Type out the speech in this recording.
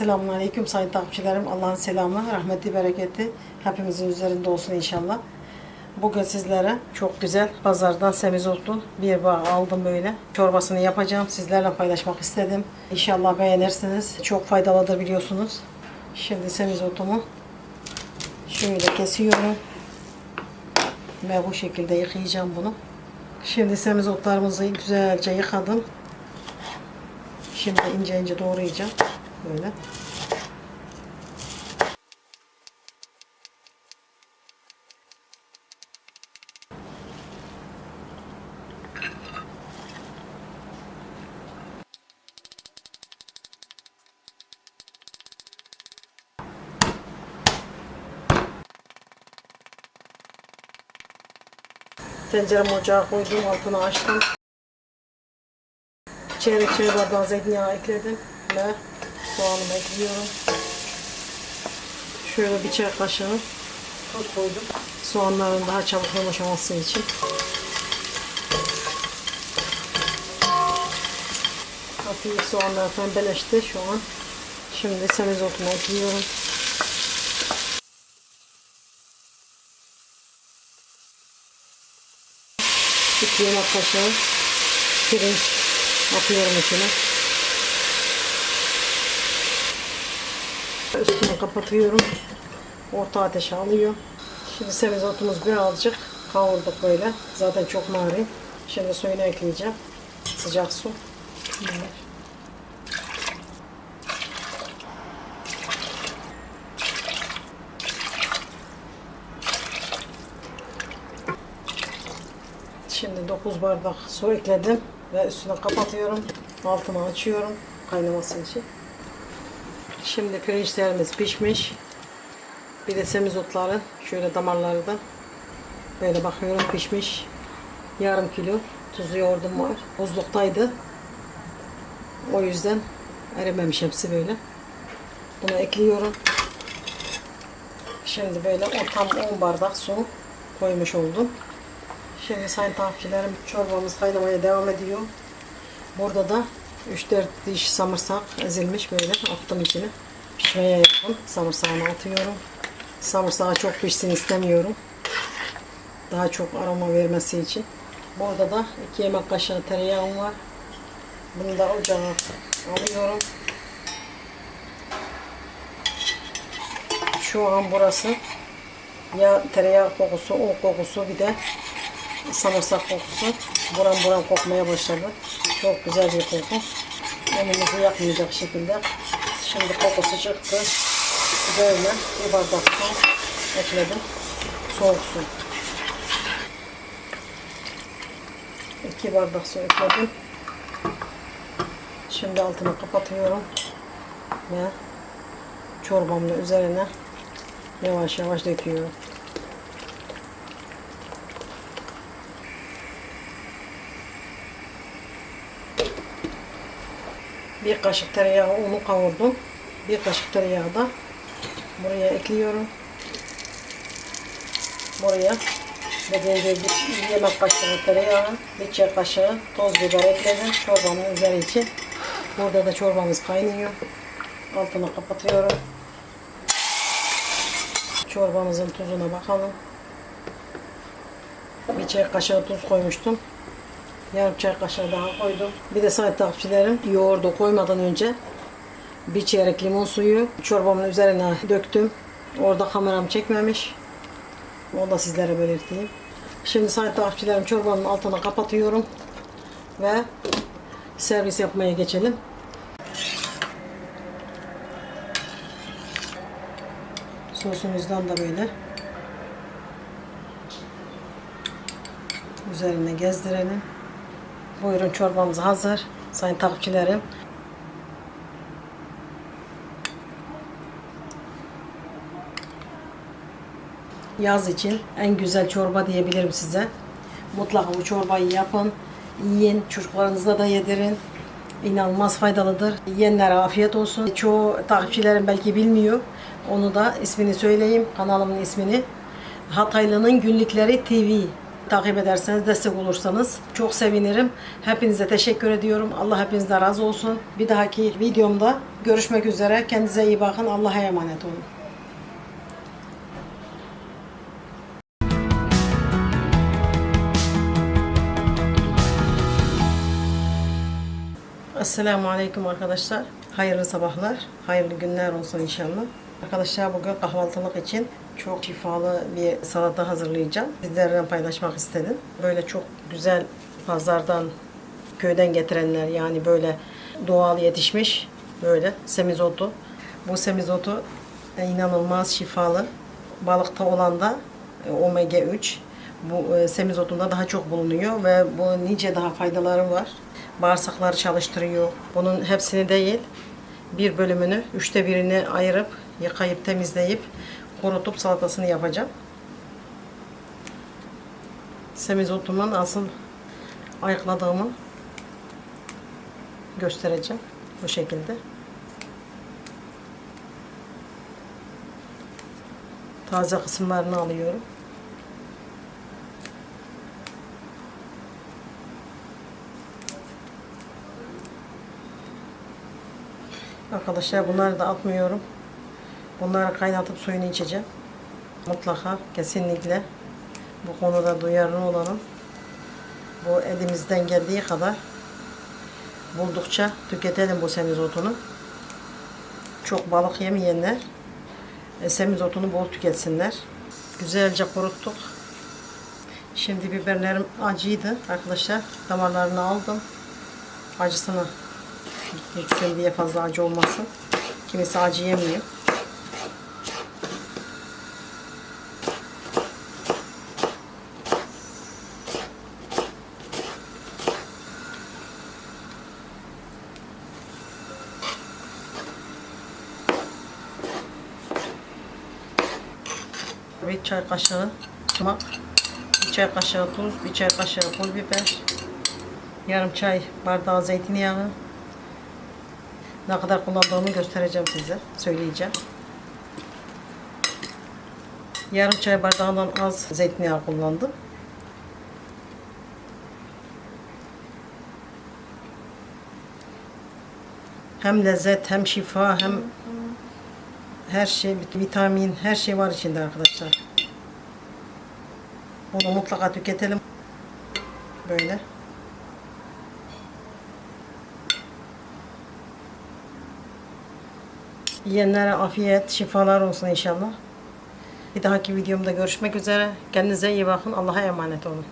Selamun Aleyküm sayın takipçilerim. Allah'ın selamı, rahmeti, bereketi hepimizin üzerinde olsun inşallah. Bugün sizlere çok güzel pazardan semizotlu bir bağ aldım böyle. Çorbasını yapacağım. Sizlerle paylaşmak istedim. İnşallah beğenirsiniz. Çok faydalıdır biliyorsunuz. Şimdi semizotumu şöyle kesiyorum. Ve bu şekilde yıkayacağım bunu. Şimdi semizotlarımızı güzelce yıkadım. Şimdi ince ince doğrayacağım. Böyle. Tenceremi ocağa koydum, altını açtım. Çeyrek çay bardağı zeytinyağı ekledim ve soğanımı ekliyorum. Şöyle bir çay kaşığı tuz koydum. Soğanların daha çabuk yumuşaması için. Hafif soğanlar pembeleşti şu an. Şimdi semizotumu ekliyorum. İki yemek kaşığı pirinç atıyorum içine. Kapatıyorum. Orta ateşe alıyor. Şimdi semizotumuz birazcık kavurduk böyle. Zaten çok narin. Şimdi suyunu ekleyeceğim. Sıcak su. Böyle. Şimdi 9 bardak su ekledim ve üstünü kapatıyorum. Altını açıyorum kaynaması için. Şimdi pirinçlerimiz pişmiş. Bir de semizotları şöyle damarları da böyle bakıyorum pişmiş. Yarım kilo tuzlu yoğurdum var. Buzluktaydı. O yüzden erimemiş hepsi böyle. Bunu ekliyorum. Şimdi böyle ortam 10 bardak su koymuş oldum. Şimdi sayın takipçilerim çorbamız kaynamaya devam ediyor. Burada da 3-4 diş samırsak ezilmiş böyle attım içine. Pişmeye yakın samırsağını atıyorum. Samırsağı çok pişsin istemiyorum. Daha çok aroma vermesi için. Burada da 2 yemek kaşığı tereyağım var. Bunu da ocağa alıyorum. Şu an burası ya tereyağı kokusu, un kokusu bir de samırsak kokusu. Buram buram kokmaya başladı. Çok güzel bir koku. Elimizi yakmayacak şekilde. Şimdi kokusu çıktı. Böyle bir bardak su ekledim. Soğuk su. İki bardak su ekledim. Şimdi altını kapatıyorum. Ve çorbamın üzerine yavaş yavaş döküyorum. Bir kaşık tereyağı unu kavurdum. Bir kaşık tereyağı da buraya ekliyorum. Buraya dediğim gibi bir yemek kaşığı tereyağı, bir çay kaşığı toz biber ekledim çorbamın üzeri için. Burada da çorbamız kaynıyor. Altını kapatıyorum. Çorbamızın tuzuna bakalım. Bir çay kaşığı tuz koymuştum. Yarım çay kaşığı daha koydum. Bir de sayın takipçilerim yoğurdu koymadan önce bir çeyrek limon suyu çorbamın üzerine döktüm. Orada kameram çekmemiş. Onu da sizlere belirteyim. Şimdi sayın takipçilerim çorbamın altını kapatıyorum. Ve servis yapmaya geçelim. Sosumuzdan da böyle üzerine gezdirelim. Buyurun çorbamız hazır. Sayın takipçilerim. Yaz için en güzel çorba diyebilirim size. Mutlaka bu çorbayı yapın. Yiyin. Çocuklarınıza da yedirin. İnanılmaz faydalıdır. Yiyenlere afiyet olsun. Çoğu takipçilerim belki bilmiyor. Onu da ismini söyleyeyim. Kanalımın ismini. Hataylı'nın Günlükleri TV takip ederseniz, destek olursanız çok sevinirim. Hepinize teşekkür ediyorum. Allah hepinizden razı olsun. Bir dahaki videomda görüşmek üzere. Kendinize iyi bakın. Allah'a emanet olun. Esselamu Aleyküm arkadaşlar. Hayırlı sabahlar, hayırlı günler olsun inşallah. Arkadaşlar bugün kahvaltılık için çok şifalı bir salata hazırlayacağım. Sizlerle paylaşmak istedim. Böyle çok güzel pazardan, köyden getirenler yani böyle doğal yetişmiş böyle semizotu. Bu semizotu e, inanılmaz şifalı. Balıkta olan da e, omega 3 bu e, semizotunda daha çok bulunuyor ve bu nice daha faydaları var. Bağırsakları çalıştırıyor. Bunun hepsini değil, bir bölümünü, üçte birini ayırıp, yıkayıp, temizleyip, kurutup salatasını yapacağım. Semizotumun asıl ayıkladığımı göstereceğim. Bu şekilde. Taze kısımlarını alıyorum. Arkadaşlar bunları da atmıyorum. Bunları kaynatıp suyunu içeceğim. Mutlaka kesinlikle bu konuda duyarlı olalım. Bu elimizden geldiği kadar buldukça tüketelim bu semizotunu. Çok balık yemeyenler e, semizotunu bol tüketsinler. Güzelce kuruttuk. Şimdi biberlerim acıydı arkadaşlar. Damarlarını aldım. Acısını Yüksel diye fazla acı olmasın. Kimisi acı yemiyor. Bir çay kaşığı sumak, bir çay kaşığı tuz, bir çay kaşığı pul biber, yarım çay bardağı zeytinyağı, ne kadar kullandığımı göstereceğim size. Söyleyeceğim. Yarım çay bardağından az zeytinyağı kullandım. Hem lezzet, hem şifa, hem her şey, vitamin, her şey var içinde arkadaşlar. Bunu mutlaka tüketelim. Böyle. Yiyenlere afiyet, şifalar olsun inşallah. Bir dahaki videomda görüşmek üzere. Kendinize iyi bakın. Allah'a emanet olun.